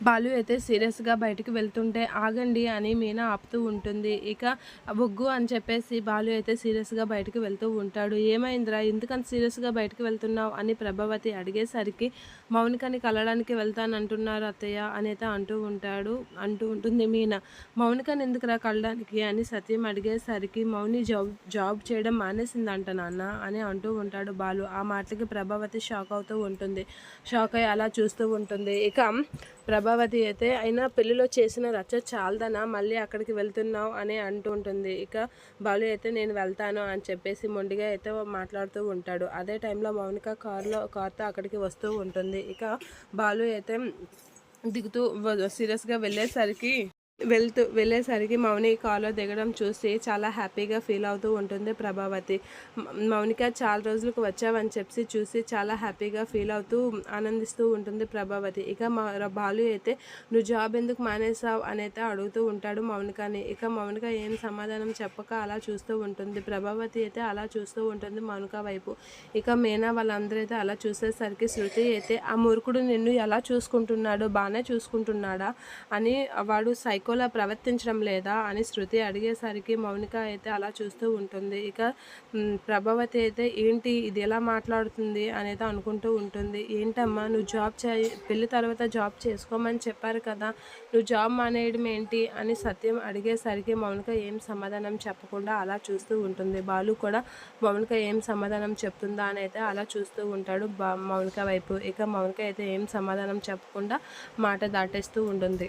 బాలు అయితే సీరియస్గా బయటికి వెళ్తుంటే ఆగండి అని మీనా ఆపుతూ ఉంటుంది. ఇక బొగ్గు అని చెప్పేసి బాలు అయితే సీరియస్గా బయటకు వెళ్తూ ఉంటాడు. ఏమైందిరా? ఎందుకని సీరియస్గా బయటకు వెళ్తున్నావు అని ప్రభావతి అడిగేసరికి మౌనికని వెళ్తాను వెళ్తానంటున్నారు అత్తయ్య అని అయితే అంటూ ఉంటాడు అంటూ ఉంటుంది మీనా. మౌనికని ఎందుకురా కలడానికి అని సత్యం అడిగేసరికి మౌని జాబ్ జాబ్ చేయడం మానేసిందంట నాన్న అని అంటూ ఉంటాడు బాలు. ఆ మాటలకి ప్రభావతి షాక్ అవుతూ ఉంటుంది. షాక్ అయ్యి అలా చూస్తూ ఉంటుంది. ఇక ప్రభావతి అయితే అయినా పెళ్ళిలో చేసిన రచ్చ చాలదనా? మళ్ళీ అక్కడికి వెళ్తున్నావు అని అంటూ ఉంటుంది. ఇక బాలు అయితే నేను వెళ్తాను అని చెప్పేసి మొండిగా అయితే మాట్లాడుతూ ఉంటాడు. అదే టైంలో మౌనిక కార్లో కార్తో అక్కడికి వస్తూ ఉంటుంది. ఇక బాలు అయితే దిగుతూ సీరియస్గా వెళ్ళేసరికి వెళ్తూ వెళ్ళేసరికి మౌని కాలో దిగడం చూసి చాలా హ్యాపీగా ఫీల్ అవుతూ ఉంటుంది ప్రభావతి. మౌనిక చాలా రోజులకు వచ్చావని చెప్పి చూసి చాలా హ్యాపీగా ఫీల్ అవుతూ ఆనందిస్తూ ఉంటుంది ప్రభావతి. ఇక మా బాలు అయితే నువ్వు జాబ్ ఎందుకు మానేసావు అని అయితే అడుగుతూ ఉంటాడు మౌనికని. ఇక మౌనిక ఏం సమాధానం చెప్పక అలా చూస్తూ ఉంటుంది. ప్రభావతి అయితే అలా చూస్తూ ఉంటుంది మౌనిక వైపు. ఇక మీనా వాళ్ళందరూ అయితే అలా చూసేసరికి శృతి అయితే ఆ మురుకుడు నిన్ను ఎలా చూసుకుంటున్నాడు బాగానే చూసుకుంటున్నాడా? అని వాడు ఎక్కువలా ప్రవర్తించడం లేదా అని శృతి అడిగేసరికి మౌనిక అయితే అలా చూస్తూ ఉంటుంది. ఇక ప్రభావతి అయితే ఏంటి? ఇది ఎలా మాట్లాడుతుంది? అనేది అనుకుంటూ ఉంటుంది. ఏంటమ్మా నువ్వు జాబ్ చే పెళ్ళి తర్వాత జాబ్ చేసుకోమని చెప్పారు కదా నువ్వు జాబ్ మానేయడం ఏంటి? అని సత్యం అడిగేసరికి మౌనిక ఏం సమాధానం చెప్పకుండా అలా చూస్తూ ఉంటుంది. బాలు కూడా మౌనిక ఏం సమాధానం చెప్తుందా? అని అయితే అలా చూస్తూ ఉంటాడు బా మౌనిక వైపు. ఇక మౌనిక అయితే ఏం సమాధానం చెప్పకుండా మాట దాటేస్తూ ఉంటుంది.